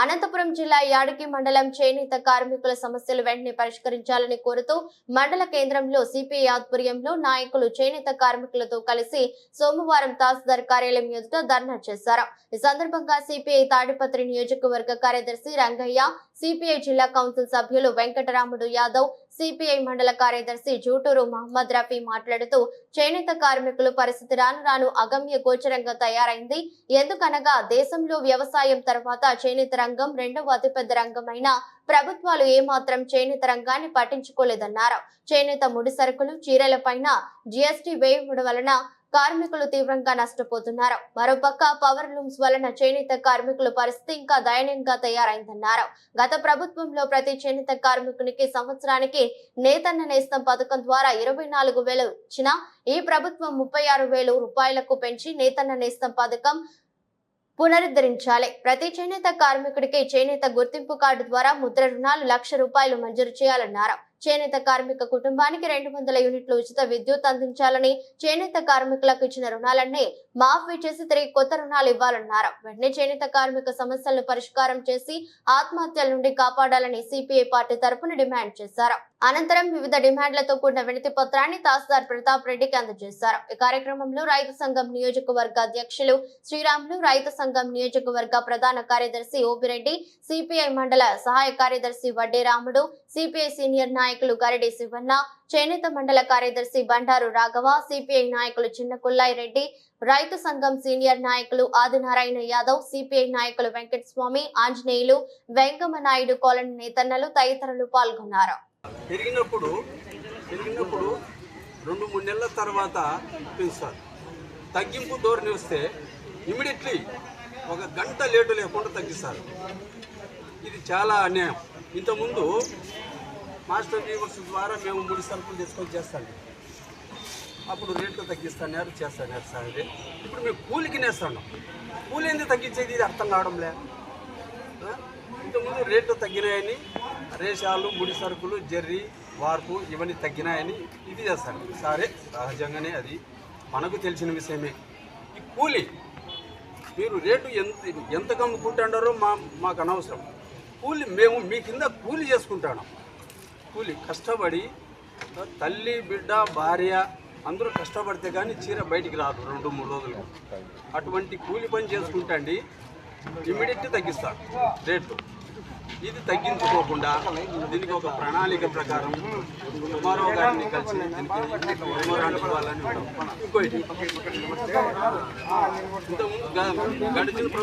అనంతపురం జిల్లా యాడకి మండలం చేనేత కార్మికుల సమస్యలు వెంటనే పరిష్కరించాలని కోరుతూ మండల కేంద్రంలో సిపిఐ ఆధ్వర్యంలో నాయకులు చేనేత కార్మికులతో కలిసి సోమవారం తహసీల్దార్ కార్యాలయం ఎదుట ధర్నా చేశారు. ఈ సందర్భంగా సిపిఐ తాడిపత్రి నియోజకవర్గ కార్యదర్శి రంగయ్య సిపిఐ జిల్లా కౌన్సిల్ సభ్యులు వెంకటరాముడు యాదవ్ సిపిఐ మండల కార్యదర్శి జూటూరు మహమ్మద్ రఫీ మాట్లాడుతూ చేనేత కార్మికులు పరిస్థితి రాను రాను అగమ్య గోచరంగా తయారైంది. ఎందుకనగా దేశంలో వ్యవసాయం తర్వాత చేనేత రంగం రెండవ అతిపెద్ద రంగమైన ప్రభుత్వాలు ఏమాత్రం చేనేత రంగాన్ని పట్టించుకోలేదన్నారు. చేనేత ముడి సరుకులు చీరల పైన జిఎస్టీ వేయడం వలన కార్మికులు తీవ్రంగా నష్టపోతున్నారు. మరోపక్క పవర్ లూమ్స్ వలన చేనేత కార్మికుల పరిస్థితి ఇంకా దయనీయంగా తయారైందన్నారు. గత ప్రభుత్వంలో ప్రతి చేనేత కార్మికునికి సంవత్సరానికి నేతన్న నేస్తం పథకం ద్వారా ఇరవై నాలుగు వేలు ఇచ్చిన ఈ ప్రభుత్వం ముప్పై ఆరు వేలు రూపాయలకు పెంచి నేతన్న నేస్తం పథకం పునరుద్ధరించాలి. ప్రతి చేనేత కార్మికుడికి చేనేత గుర్తింపు కార్డు ద్వారా ముద్ర రుణాలు లక్ష రూపాయలు మంజూరు చేయాలన్నారు. చేనేత కార్మిక కుటుంబానికి రెండు వందల యూనిట్లు ఉచిత విద్యుత్ అందించాలని చేనేత కార్మికులకు ఇచ్చిన రుణాలన్నీ మాఫీ చేసి తిరిగి కొత్త రుణాలు ఇవ్వాలన్నారు. వెంటనే చేనేత కార్మిక సమస్యలను పరిష్కారం చేసి ఆత్మహత్యల నుండి కాపాడాలని సిపిఐ పార్టీ తరపున డిమాండ్ చేశారు. అనంతరం వివిధ డిమాండ్లతో కూడిన వినతి పత్రాన్ని తహసీల్దార్ ప్రతాప్ రెడ్డికి అందజేశారు. ఈ కార్యక్రమంలో రైతు సంఘం నియోజకవర్గ అధ్యక్షులు శ్రీరాములు రైతు సంఘం నియోజకవర్గ ప్రధాన కార్యదర్శి ఓపిరెడ్డి సిపిఐ మండల సహాయ కార్యదర్శి వడ్డే రాముడు సిపిఐ సీనియర్ నాయకులు గరడి శివన్న చేనేత మండల కార్యదర్శి బండారు రాఘవ సిపిఐ నాయకులు చిన్న కుల్లాయి రెడ్డి రైతు సంఘం సీనియర్ నాయకులు ఆదినారాయణ యాదవ్ సిపిఐ నాయకులు వెంకటస్వామి ఆంజనేయులు వెంకమ్మ నాయుడు కాలనీ నేతన్నలు తదితరులు పాల్గొన్నారు. పెరిగినప్పుడు పెరిగినప్పుడు రెండు మూడు నెలల తర్వాత పెంచుతారు తగ్గింపు ధోరణి వస్తే ఇమీడియట్లీ ఒక గంట లేటు లేకుండా తగ్గిస్తారు. ఇది చాలా అన్యాయం. ఇంతకుముందు మాస్టర్ వీవర్స్ ద్వారా మేము మూడు సరుకులు తీసుకొని చేస్తాం. అప్పుడు రేట్లు తగ్గిస్తాన్నారు చేస్తాన్నారు సార్ ఇప్పుడు మేము కూలికి నేస్తున్నాం. కూలి ఎందుకు తగ్గించేది? ఇది అర్థం కావడంలే. ఇంతకుముందు రేట్లు తగ్గినాయని రేషాలు ముడి సరుకులు జర్రీ వార్పు ఇవన్నీ తగ్గినాయని ఇది చేస్తారు. సరే సహజంగానే అది మనకు తెలిసిన విషయమే. ఈ కూలి మీరు రేటు ఎంత ఎంత కమ్ముకుంటాడారో మా మాకు అనవసరం. కూలి మేము మీ కింద కూలి చేసుకుంటాను కూలి కష్టపడి తల్లి బిడ్డ భార్య అందరూ కష్టపడితే కానీ చీర బయటికి రాదు రెండు మూడు రోజులు. అటువంటి కూలి పని చేసుకుంటండి ఇమ్మీడియట్ తగ్గిస్తారు రేట్లు. ఇది తగ్గించుకోకుండా దీనికి ఒక ప్రణాళిక ప్రకారం టుమారో గారిని కలిసి దీనికి మెమోరాండం ఇవ్వాలని ఇంకోటి ఇంతకుముందు గడిచిన